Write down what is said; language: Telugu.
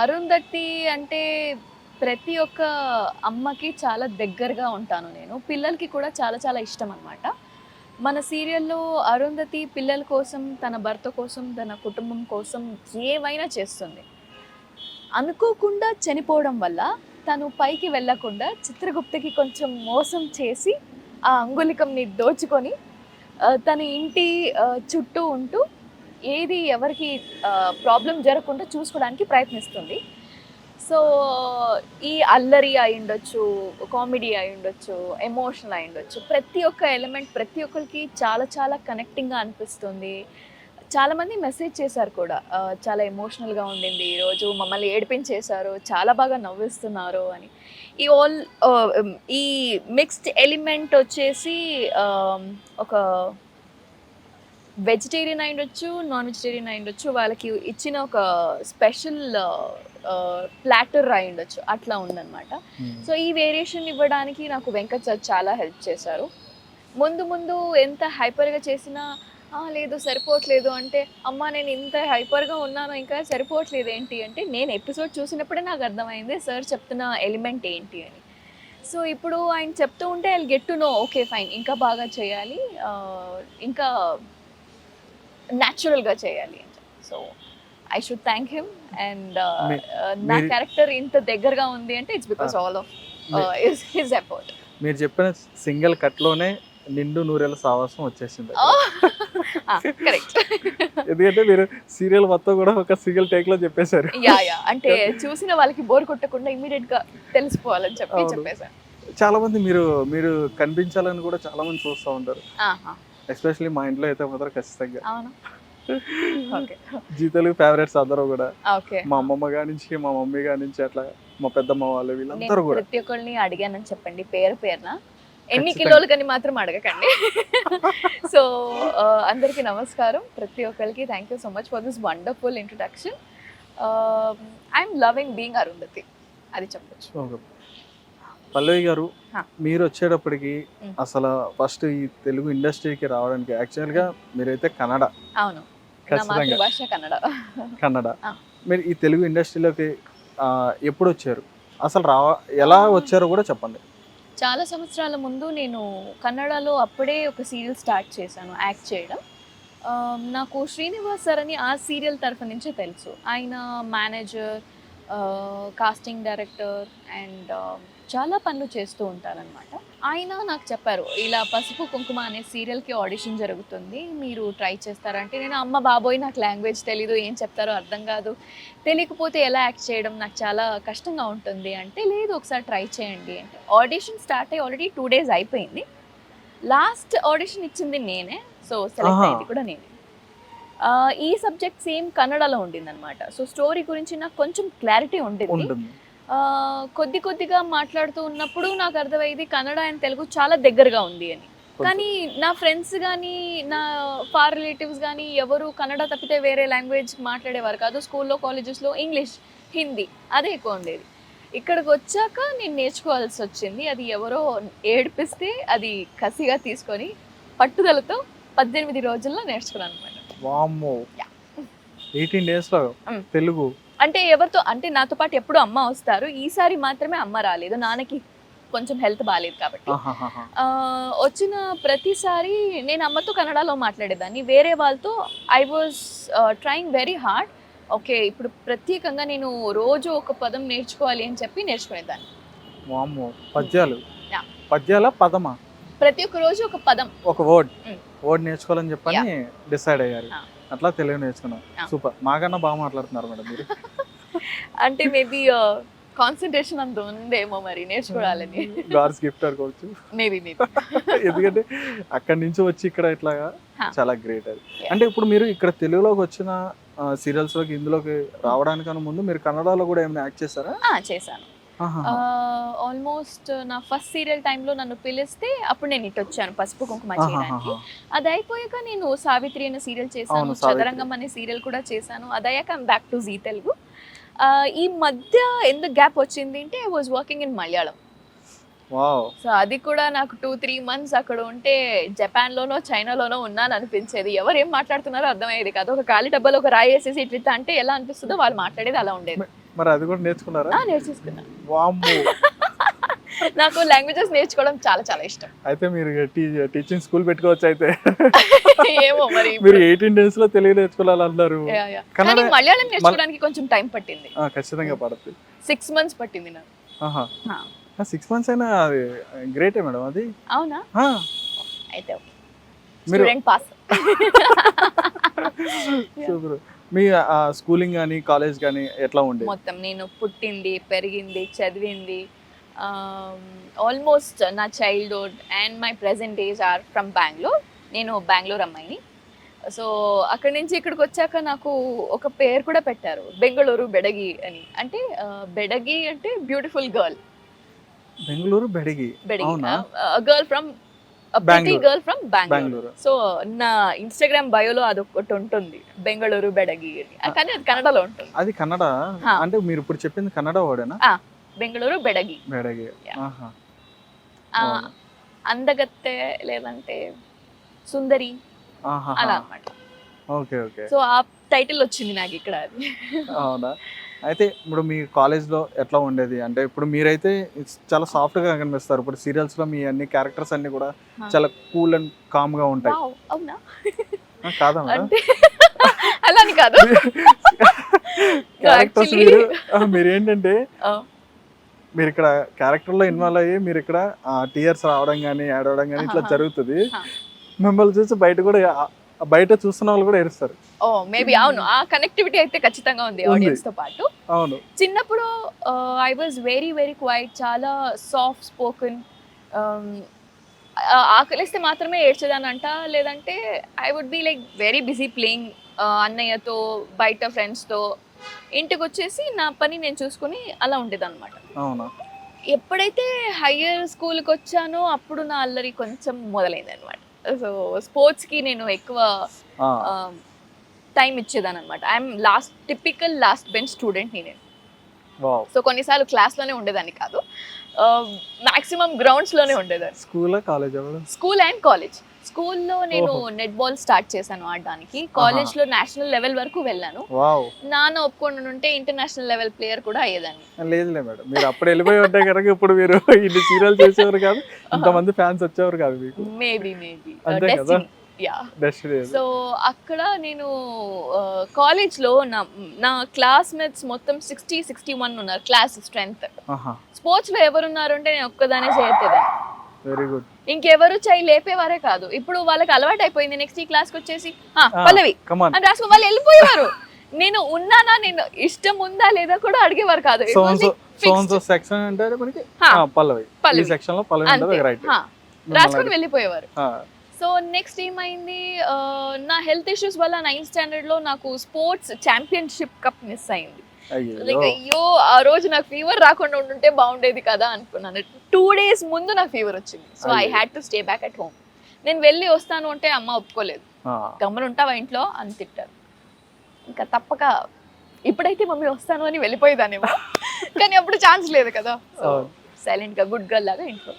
అరుంధతి అంటే ప్రతి ఒక్క అమ్మకి చాలా దగ్గరగా ఉంటాను నేను. పిల్లలకి కూడా చాలా చాలా ఇష్టం అనమాట మన సీరియల్లో అరుంధతి పిల్లల కోసం తన భర్త కోసం తన కుటుంబం కోసం ఏవైనా చేస్తుంది. అనుకోకుండా చనిపోవడం వల్ల తను పైకి వెళ్ళకుండా చిత్రగుప్తకి కొంచెం మోసం చేసి ఆ అంగుళికంని దోచుకొని తన ఇంటి చుట్టూ ఉంటూ ఏది ఎవరికి ప్రాబ్లం జరగకుండా చూసుకోవడానికి ప్రయత్నిస్తుంది. సో ఈ అల్లరి అయి ఉండొచ్చు కామెడీ అయి ఉండొచ్చు ఎమోషనల్ అయి ఉండొచ్చు ప్రతి ఒక్క ఎలిమెంట్ ప్రతి ఒక్కరికి చాలా చాలా కనెక్టింగ్గా అనిపిస్తుంది. చాలామంది మెసేజ్ చేశారు కూడా. చాలా ఎమోషనల్గా ఉండింది ఈరోజు మమ్మల్ని ఏడిపించేశారు చాలా బాగా నవ్విస్తున్నారు అని. ఈ ఆల్ ఈ మిక్స్డ్ ఎలిమెంట్ వచ్చేసి ఒక వెజిటేరియన్ అయి ఉండొచ్చు నాన్ వెజిటేరియన్ అయి ఉండొచ్చు వాళ్ళకి ఇచ్చిన ఒక స్పెషల్ ప్లాటర్ అయి ఉండొచ్చు అట్లా ఉందన్నమాట. సో ఈ వేరియేషన్ ఇవ్వడానికి నాకు వెంకట్ సార్ చాలా హెల్ప్ చేశారు. ముందు ముందు ఎంత హైపర్గా చేసినా "ఆ, లేదు సరిపోవట్లేదు. అంటే అమ్మ నేను ఇంత హైపర్గా ఉన్నాను ఇంకా సరిపోవట్లేదు ఏంటి? అంటే నేను ఎపిసోడ్ చూసినప్పుడే నాకు అర్థమైంది సార్ చెప్తున్న ఎలిమెంట్ ఏంటి? అని. సో ఇప్పుడు ఆయన చెప్తూ ఉంటే I get to know okay fine ఇంకా బాగా చేయాలి. ఇంకా న్యాచురల్గా చేయాలి అని so I should thank him and నా క్యారెక్టర్ ఇంత దగ్గరగా ఉంది అంటే it's because all of his effort మీరు చెప్పిన సింగిల్ కట్లోనే నిండు నూరేళ్ళ సావాసం వచ్చేసింది. కరెక్ట్ ఎందుకంటే మీరు సీరియల్ మొత్తం కూడా ఒక సింగిల్ టేక్లో చెప్పేశారు. యా యా అంటే చూసిన వాళ్ళకి బోర్ కొట్టకుండా ఇమీడియట్గా తెలిసిపోవాలని చెప్పి అవును. చెప్పేశాను చాలా మంది మీరు మీరు కనిపించాలని కూడా చాలా మంది చూస్తూ ఉంటారు. ఎస్పెషల్లీ మా ఇంట్లో అయితే మాత్రం ఖచ్చితంగా. అవును. ఓకే. జీ తెలుగు ఫేవరెట్స్ అందరూ కూడా. ఓకే. మా అమ్మమ్మ గారి నుంచి మా మమ్మీ గారి నుంచి అట్లా మా పెద్దమ్మ వాళ్ళు వీళ్ళందరూ కూడా. ప్రతి ఒక్కరిని అడిగానని చెప్పండి. పేరు పేరున? ఎన్ని. కిలోలు కానీ మాత్రం అడగకండి. సో అందరికీ నమస్కారం. ప్రతి ఒక్కరికి thank you so much for this wonderful introduction I'm loving being Arundhati అది చెప్పొచ్చు. పల్లవి గారు. మీరు వచ్చేటప్పటికి. అసలు ఫస్ట్ ఈ తెలుగు ఇండస్ట్రీకి రావడానికి యాక్చువల్గా మీరైతే కన్నడ. అవును. కన్నడ. కన్నడ. మీరు ఈ తెలుగు ఇండస్ట్రీలోకి ఎప్పుడు వచ్చారు అసలు రా ఎలా. వచ్చారో కూడా చెప్పండి. చాలా సంవత్సరాల ముందు నేను కన్నడలో అప్పుడే ఒక సీరియల్ స్టార్ట్ చేశాను యాక్ట్ చేయడం. నాకు శ్రీనివాస్ సార్ అని ఆ సీరియల్ తరఫు నుంచే తెలుసు. ఆయన మేనేజర్ కాస్టింగ్ డైరెక్టర్ అండ్ చాలా పనులు చేస్తూ ఉంటారనమాట ఆయన నాకు చెప్పారు ఇలా పసుపు కుంకుమ అనే సీరియల్కి ఆడిషన్ జరుగుతుంది మీరు ట్రై చేస్తారంటే నేను అమ్మ బాబోయ్ నాకు లాంగ్వేజ్ తెలీదు ఏం చెప్తారో అర్థం కాదు. తెలియకపోతే ఎలా యాక్ట్ చేయడం నాకు చాలా కష్టంగా ఉంటుంది. అంటే లేదు ఒకసారి ట్రై చేయండి. అంటే ఆడిషన్ స్టార్ట్ అయ్యి ఆల్రెడీ టూ డేస్ అయిపోయింది. లాస్ట్ ఆడిషన్ ఇచ్చింది నేనే సో సెలెక్ట్. అయింది కూడా నేనే. ఈ సబ్జెక్ట్ సేమ్ కన్నడలో ఉండింది అనమాట సో స్టోరీ గురించి నాకు కొంచెం క్లారిటీ ఉండింది. కొద్ది కొద్దిగా మాట్లాడుతూ ఉన్నప్పుడు నాకు అర్థమైంది కన్నడ అండ్ తెలుగు చాలా దగ్గరగా ఉంది అని. కానీ నా ఫ్రెండ్స్ కానీ నా ఫార్ రిలేటివ్స్ కానీ ఎవరు కన్నడ తప్పితే వేరే లాంగ్వేజ్ మాట్లాడేవారు కాదు. స్కూల్లో కాలేజెస్లో ఇంగ్లీష్ హిందీ అదే ఎక్కువ ఉండేది. ఇక్కడికి వచ్చాక నేను నేర్చుకోవాల్సి వచ్చింది. అది ఎవరో ఏడిపిస్తే అది కసిగా తీసుకొని పట్టుదలతో పద్దెనిమిది రోజుల్లో నేర్చుకున్నాను వామ్మో. ఎయిటీన్ డేస్లో. తెలుగు. అంటే ఎవరితో అంటే నాతో పాటు ఎప్పుడు అమ్మ వస్తారు. ఈసారి మాత్రమే అమ్మ రాలేదు. నాన్నకి కొంచెం హెల్త్ బాగాలేదు కాబట్టి. వచ్చిన ప్రతిసారి నేను అమ్మతో కన్నడలో మాట్లాడేదాన్ని. వేరే వాళ్ళతో I was trying very hard okay ఇప్పుడు ప్రత్యేకంగా నేను రోజు ఒక పదం నేర్చుకోవాలి అని చెప్పి నేర్చుకునేదాన్ని. పద్యాలు. పద్యాల పదమా? ప్రతి ఒక్క రోజు ఒక పదం. ఒక వర్డ్. వర్డ్ నేర్చుకోవాలని చెప్పని డిసైడ్ అయ్యారు. Ah. అట్లా తెలుగు నేర్చుకున్నాం. Ah. సూపర్ మాకన్నా బాగా మాట్లాడుతున్నారు మేడం మీరు. అంటే మేబీ కాన్సన్ట్రేషన్ అంత ఉందేమో మరి నేర్చుకోవాలని. గాడ్స్ గిఫ్ట్ అనుకోవచ్చు. మేబీ మేబీ ఎందుకంటే అక్కడి నుంచి వచ్చి ఇక్కడ ఇట్లాగా Huh. చాలా గ్రేట్ అది. అంటే ఇప్పుడు మీరు ఇక్కడ తెలుగులోకి వచ్చిన సీరియల్స్లోకి ఇందులోకి రావడానికన్నా ముందు మీరు కన్నడలో కూడా ఏమైనా యాక్ట్ చేస్తారా చేశాను. ఆల్మోస్ట్ నా ఫస్ట్ సీరియల్ టైంలో నన్ను పిలిస్తే అప్పుడు నేను ఇటు వచ్చాను పసుపు కుంకుమ చేయడానికి. అది అయిపోయాక నేను సావిత్రి అనే సీరియల్ చేశాను. చదరంగం అనే సీరియల్ కూడా చేశాను. అది అయ్యాక బ్యాక్ టు జీ తెలుగు ఈ మధ్య ఎందుకు గ్యాప్ వచ్చింది అంటే I was working in Malayalam so అది కూడా నాకు టూ త్రీ మంత్స్ అక్కడ ఉంటే జపాన్లోనో చైనాలోనో ఉన్నాను అనిపించేది ఎవరు ఏం మాట్లాడుతున్నారో అర్థమయ్యేది కాదు. ఒక ఖాళీ డబ్బాలో ఒక రాయి వేసేసి ఇట్లా అంటే ఎలా అనిపిస్తుందో వాళ్ళు మాట్లాడేది అలా ఉండేది. మరి అది కూడా నేర్చుకున్నారా? ఆ, నేర్చేసుకున్నా. వామ్మో. నాకు లాంగ్వేజెస్ నేర్చుకోవడం చాలా చాలా ఇష్టం. అయితే మీరు టీచింగ్ స్కూల్ పెట్టుకోవచ్చు అయితే. ఏమో మరి మీరు ఎయిటీన్ డేస్లో తెలుగు నేర్చుకోవాలన్నారు కానీ మలయాళం నేర్చుకోవడానికి కొంచెం టైం పట్టింది. ఆ, ఖచ్చితంగా పడుతుంది. సిక్స్ మంత్స్ పట్టింది నాకు. సిక్స్ మంత్స్ అయినా అది గ్రేటే మేడం అది. అవునా? అయితే ఓకే. మీరు పాస్. సూపర్. మీ స్కూలింగ్ కానీ కాలేజ్ కానీ ఎట్లా ఉండేది? మొత్తం నేను పుట్టింది పెరిగింది చదివింది ఆల్మోస్ట్ నా childhood and my present age are from Bengaluru నేను బెంగళూరు అమ్మాయిని. సో అక్కడి నుంచి ఇక్కడికి వచ్చాక నాకు ఒక పేరు కూడా పెట్టారు బెంగళూరు బెడగి అని. అంటే బెడగి అంటే బ్యూటిఫుల్ గర్ల్ బెంగళూరు బెడిగి. బెడగి గర్ల్ ఫ్రమ్ ప్రతి. గర్ల్ ఫ్రమ్ బెంగళూరు సో నా ఇన్స్టాగ్రామ్ బయోలో అదొకటి ఉంటుంది బెంగళూరు బెడగి కానీ అది కన్నడలో ఉంటుంది. అది కన్నడ. అంటే మీరు ఇప్పుడు చెప్పింది కన్నడ వాడేనా బెంగళూరు బెడగి బెడగి. అందగత్తె లేదంటే సుందరి అలా అన్నమాట. Okay okay. సో ఆ టైటిల్ వచ్చింది నాకు ఇక్కడ అది. అవునా? అయితే ఇప్పుడు మీ కాలేజ్లో ఎట్లా ఉండేది? అంటే ఇప్పుడు మీరైతే చాలా సాఫ్ట్గా కనిపిస్తారు. ఇప్పుడు సీరియల్స్లో మీ అన్ని క్యారెక్టర్స్ అన్ని కూడా. చాలా కూల్ అండ్ కామ్గా ఉంటాయి అవునా? కాదా అలా కాదు. క్యారెక్టర్స్ మీరు ఆ, మీరు ఏంటంటే ఆ, మీరు ఇక్కడ క్యారెక్టర్లో ఇన్వాల్వ్ అయ్యి మీరు ఇక్కడ టీయర్స్ రావడం కానీ ఏడవడం కానీ ఇట్లా. జరుగుతుంది. మిమ్మల్ని చూసి బయట కూడా బయట చూస్తున్న వాళ్ళు కూడా ఏడుస్తారు. ఓ మేబీ అవును. ఆ కనెక్టివిటీ అయితే ఖచ్చితంగా ఉంది. ఆడియన్స్తో పాటు. అవును. చిన్నప్పుడు I was very very quiet చాలా సాఫ్ట్ స్పోకెన్ ఆకలిస్తే మాత్రమే ఏడ్చేదానంట. లేదంటే I would be like very busy playing అన్నయ్యతో బయట ఫ్రెండ్స్తో ఇంటికి వచ్చేసి నా పని నేను చూసుకుని అలా ఉండేదన్నమాట. అవునా? ఎప్పుడైతే హయ్యర్ స్కూల్కి వచ్చానో అప్పుడు నా అల్లరి కొంచెం మొదలైంది అనమాట సో స్పోర్ట్స్కి నేను ఎక్కువ టైం ఇచ్చేదాన్ని అనమాట I'm last typical last bench student నేను. సో కొన్నిసార్లు క్లాస్లోనే ఉండేదాన్ని కాదు. మాక్సిమం గ్రౌండ్స్లోనే ఉండేదాన్ని. School college school and college స్కూల్లో నేను. నెట్ బాల్ స్టార్ట్ చేశాను ఆడడానికి. కాలేజ్లో నేషనల్ లెవెల్ వరకు వెళ్ళాను. నాన్న ఒప్పుకొని ఉంటే ఇంటర్నేషనల్ లెవెల్ ప్లేయర్ కూడా అయ్యేదాన్ని. లేదులే మేడం. మీరు అప్పుడు వెళ్ళిపోయి ఉంటే కనుక ఇప్పుడు మీరు ఇన్ని సీరియల్ చేసేవారు కాదు ఇంతమంది ఫ్యాన్స్ వచ్చేవారు కాదు మీకు. మేబీ మేబీ అంతే కదా? సో అక్కడ నేను కాలేజ్లో నా నా క్లాస్మేట్స్ మొత్తం సిక్స్టీ సిక్స్టీ వన్ ఉన్నారు. క్లాస్ స్ట్రెంగ్త్ ఆహా. స్పోర్ట్స్లో ఎవరున్నారు అంటే నేను ఒక్కదానే చేయట్లేదాన్ని వెరీ గుడ్ ఇంకెవరు చేయి లేపేవారే కాదు. ఇప్పుడు వాళ్ళకి అలవాటు అయిపోయింది నెక్స్ట్ ఈ క్లాస్కి వచ్చేసి "ఆ, ఆ. పల్లవి అని రాసుకో వాళ్ళు వెళ్ళిపోయేవారు. నేను ఉన్నానా నేను ఇష్టం ఉందా లేదా కూడా అడిగేవారు కాదు. It like fixed. సెక్షన్ అంటే మనకి? హా. ఆ, పల్లవి. ఈ పల్లవి. సెక్షన్లో పల్లవి అంతే. ఉంటుంది రైట్ హా. రాసుకొని వెళ్ళిపోయేవారు. సో నెక్స్ట్ ఏమైంది? ఆ, నా హెల్త్ ఇష్యూస్ వల్ల నైన్త్ స్టాండర్డ్లో నాకు స్పోర్ట్స్ ఛాంపియన్షిప్ కప్ మిస్ అయింది. లైక్ అయ్యో ఆ రోజు నాకు ఫీవర్ రాకుండా ఉండుంటే బాగుండేది కదా అనుకున్నాను. టూ డేస్ ముందు నాకు ఫీవర్ వచ్చింది. So I. Had to stay back at home నేను వెళ్ళి వస్తాను అంటే అమ్మ ఒప్పుకోలేదు. ఆ, గమ్మన ఉంటావా ఇంట్లో? అని తిట్టారు. ఇంకా తప్పక ఇప్పుడైతే మమ్మీ వస్తాను అని వెళ్ళిపోయేదానేమో కానీ అప్పుడు ఛాన్స్ లేదు కదా. సో అవును. సైలెంట్గా గుడ్ గర్ల్ లాగా ఇంట్లో.